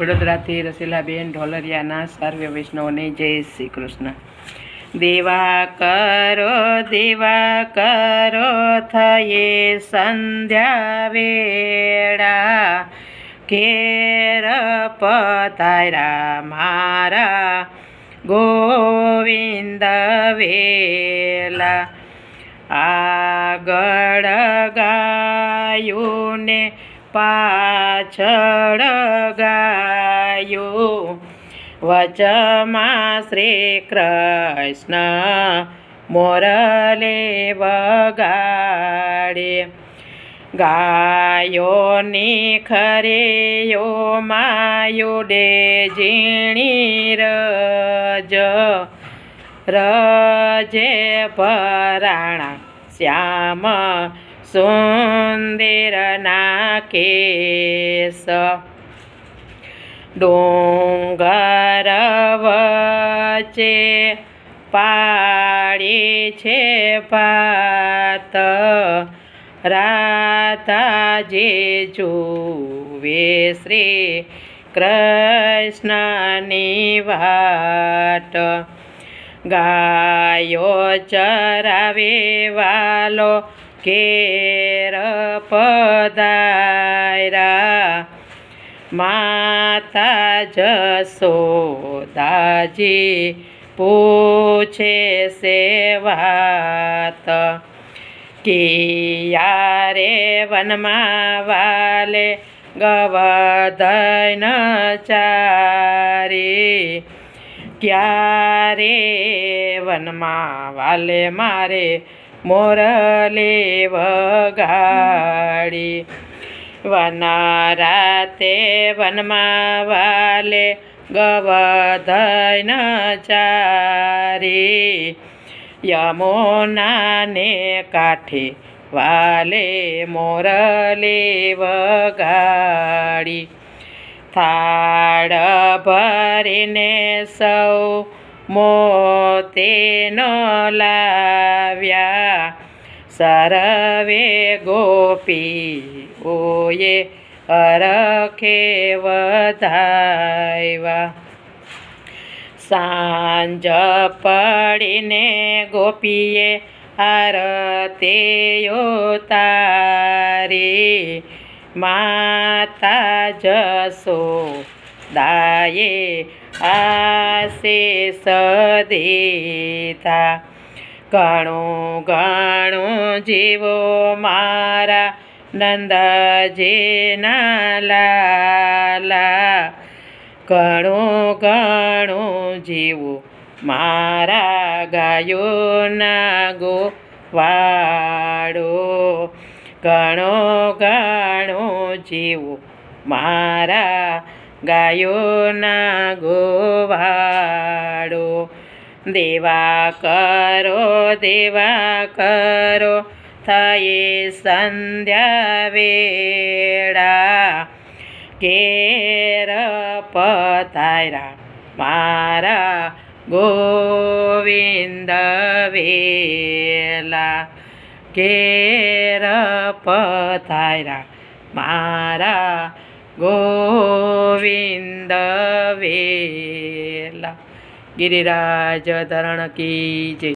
વડોદરાથી રસીલાબેન ઢોલરિયાના સર્વ વૈષ્ણવને જય શ્રી કૃષ્ણ. દેવા કરો દેવા કરો, થયે સંધ્યા વેળા. ઘેર પધાર્યા મારા ગોવિંદ વેલા. આગળ ગાયું ને પાછળ ગાયું. વચમાં શ્રી કૃષ્ણ મોરલે વગાડે. ગાયોની ખરેયો માયુડે ઝીણી રજ. રજે પરાણા શ્યામ સુંદર ના કેસ ડોંગર વચ્ચે પાડી છે પાત રાતાજી જુવે શ્રી કૃષ્ણની વાટ ગાયો ચરાવે વાલો કેર પધાર્યા માતા જસોદાજી પૂછે સેવાત કિયા કિયારે વનમાં વાલે ગવધન ચારી? ક્યારે વનમાં વાલે મારે મોરલે વગાડી. વન રાતે વનમાં વાલે ગવધન ચારી. યમોનાને કાંઠે વાલે મોરલે વગાડી. થાળ ભરીને સૌ મોતેનો લાવ્યા. સરવે ગોપીઓએ અરખે વધાવ્યા સાંજ પડીને ગોપીએ આરતીઓ તારી માતા જસો દાયે આશે સદેતા. ઘણું ઘણું જીવો મારા નંદજીના લાલા ઘણું ઘણું જીવો મારા ગાયોના ગોવાડો ઘણો ઘણો જીવું મારા ગાયોના ગોવાડો દેવા કરો દેવા કરો, થયે સંધ્યા વેળા. ઘેર પધાર્યા મારા ગોવિંદ વેલા. ઘેર પધાર્યા મારા ગોવિંદ વેલા. ગિરિરાજ ધરણ કી જય.